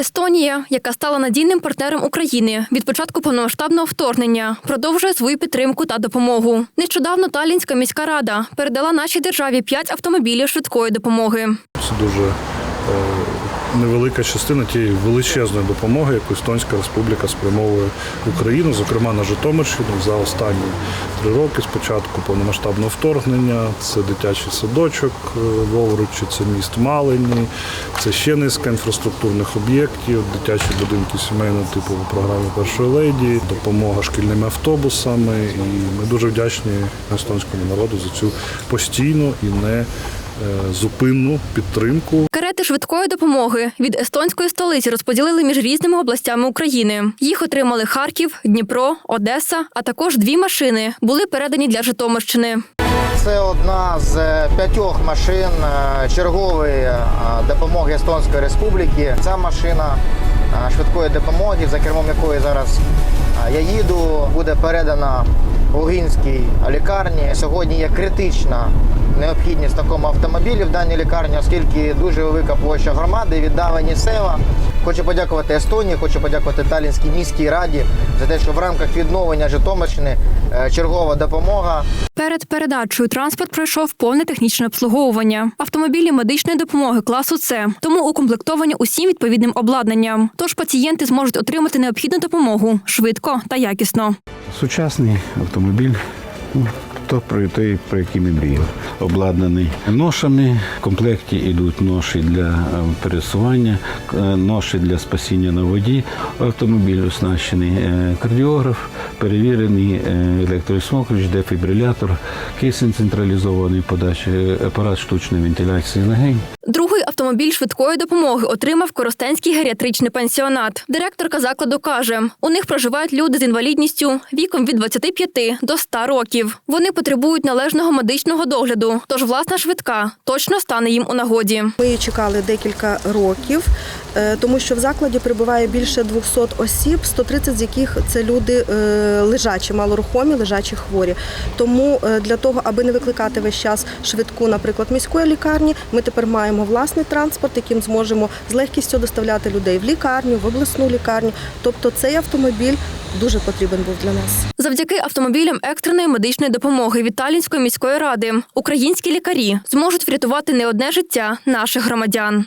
Естонія, яка стала надійним партнером України від початку повномасштабного вторгнення, продовжує свою підтримку та допомогу. Нещодавно Талінська міська рада передала нашій державі п'ять автомобілів швидкої допомоги. Це дуже невелика частина тієї величезної допомоги, яку Естонська Республіка спрямовує в Україну, зокрема на Житомирщину за останні три роки з початку повномасштабного вторгнення. Це дитячий садочок е, в Овручі, це міст Малині, це ще низка інфраструктурних об'єктів, дитячі будинки сімейного типу по програмі першої леді, допомога шкільними автобусами. І ми дуже вдячні естонському народу за цю постійну і не е, зупинну підтримку. Карети швидкої допомоги від естонської столиці розподілили між різними областями України. Їх отримали Харків, Дніпро, Одеса, а також дві машини були передані для Житомирщини. Це одна з е, п'ятьох машин е, чергової е, допомоги Естонської Республіки. Ця машина е, швидкої допомоги, за кермом якої зараз е, я їду, буде передана Лугинській лікарні. Сьогодні є критична необхідність такому автомобілі в даній лікарні, оскільки дуже велика площа громади, віддалені села. Хочу подякувати Естонії, хочу подякувати Талінській міській раді за те, що в рамках відновлення Житомирщини е, чергова допомога Перед передачею транспорт пройшов повне технічне обслуговування. Автомобілі медичної допомоги класу С, тому укомплектовані усім відповідним обладнанням. Тож пацієнти зможуть отримати необхідну допомогу швидко та якісно. Сучасний автомобіль. То про той, про який ми мріяли. Обладнаний ношами. В комплекті йдуть ноші для е, пересування, е, ноші для спасіння на воді. Автомобіль оснащений е, кардіограф, перевірений електросмокрич, дефібрилятор, кисень централізований подачі, апарат штучної вентиляції легень. Другий автомобіль швидкої допомоги отримав Коростенський геріатричний пансіонат. Директорка закладу каже: у них проживають люди з інвалідністю віком від 25 до 100 років. Вони потребують належного медичного догляду, тож власна швидка точно стане їм у нагоді. Ми чекали декілька років, тому що в закладі перебуває більше 200 осіб, 130 з яких це люди е, лежачі, малорухомі, лежачі хворі. Тому е, для того, аби не викликати весь час швидку, наприклад, міської лікарні, ми тепер маємо власний транспорт, яким зможемо з легкістю доставляти людей в лікарню, в обласну лікарню. Тобто цей автомобіль дуже потрібен був для нас. Завдяки автомобілям екстреної медичної допомоги від Талінської міської ради українські лікарі зможуть врятувати не одне життя наших громадян.